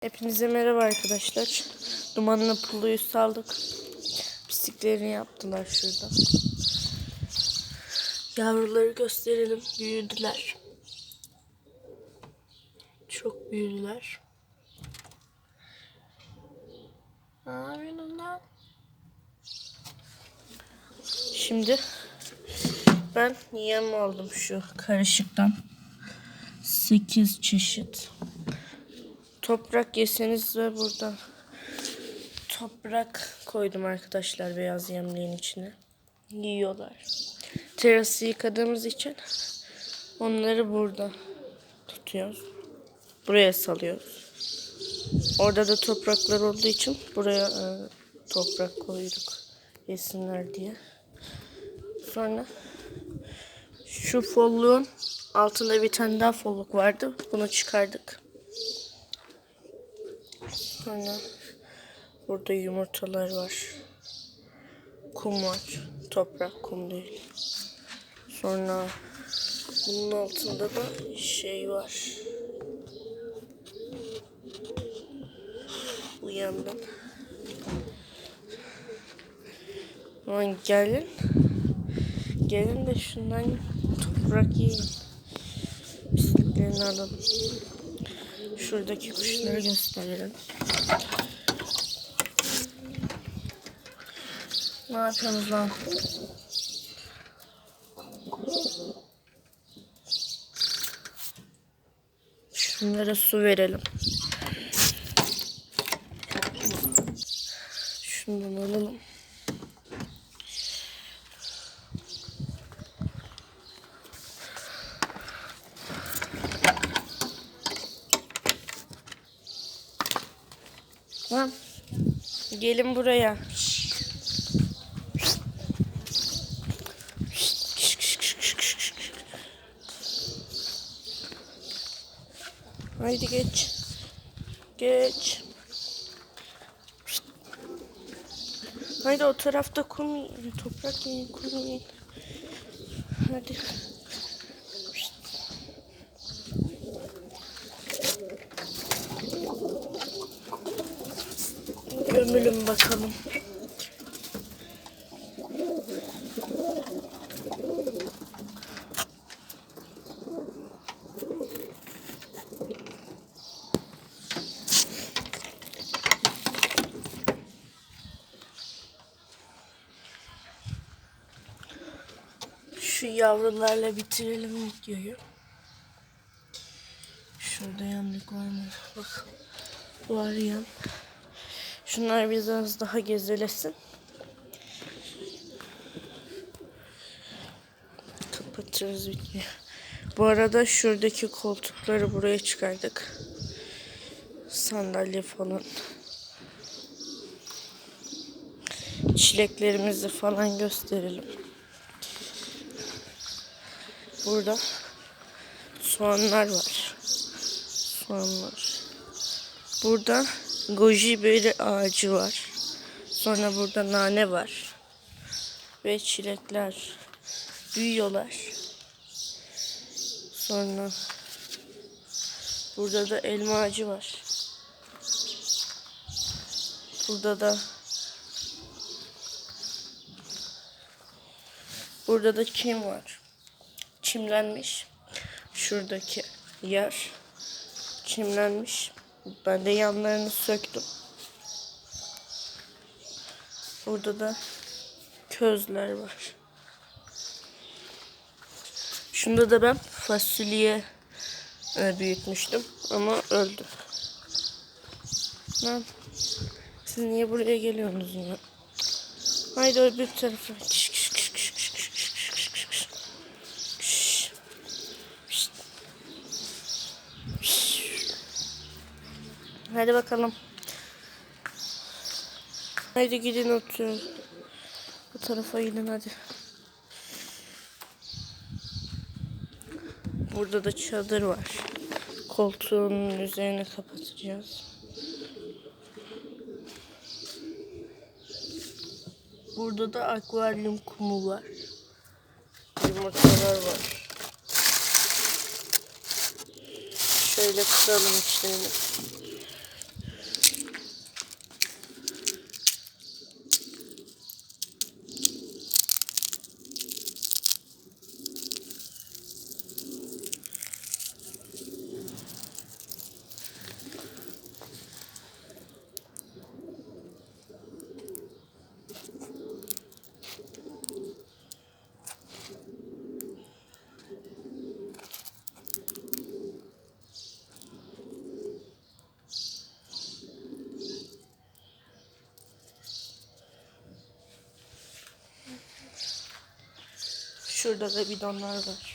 Hepinize merhaba arkadaşlar. Dumanlı puluyu saldık. Pisliklerini yaptılar şurada. Yavruları gösterelim. Büyüdüler. Çok büyüdüler. Ne yapıyorsun lan? Şimdi ben yem aldım şu karışıktan. 8 çeşit toprak yeseniz ve burada toprak koydum arkadaşlar beyaz yemliğin içine. Yiyorlar. Terası yıkadığımız için onları burada tutuyoruz. Buraya salıyoruz. Orada da topraklar olduğu için buraya e, toprak koyduk yesinler diye. Sonra şu folluğun altında bir tane daha folluk vardı. Bunu çıkardık. Sonra burada yumurtalar var. Kum var. Toprak kum değil. Sonra bunun altında da şey var. Uyandım. Aman gelin. Gelin de şundan toprak yiyin. Pisliklerini alalım. Şuradaki kuşları gösterelim. Ne yapıyorsunuz lan? Şunlara su verelim. Şundan alalım. Lan. Gelin buraya. Haydi geç. Geç. Haydi o tarafta kum toprak yiyin, kum yiyin. Hadi. Gömülün bakalım. Şu yavrularla bitirelim videoyu. Şurada yanlık var mı? Bak. Var yan. Şunlar biraz daha gezelesin. Kapatırız videoyu. Bu arada şuradaki koltukları buraya çıkardık. Sandalye falan. Çileklerimizi falan gösterelim. Burada soğanlar var. Soğanlar. Burada goji beri ağacı var. Sonra burada nane var. Ve çilekler büyüyorlar. Sonra burada da elma ağacı var. Burada da burada da çim var. Çimlenmiş. Şuradaki yer çimlenmiş. Ben de yanlarını söktüm. Burada da közler var. Şunda da ben fasulye e, büyütmüştüm ama öldü. Lan siz niye buraya geliyorsunuz ya? Haydi öbür tarafa. Hadi bakalım. Hadi gidin oturun. Bu tarafa gidin hadi. Burada da çadır var. Koltuğun üzerine kapatacağız. Burada da akvaryum kumu var. Yumurtalar var. Şöyle kıralım içlerini. Şurada da bidonlar var.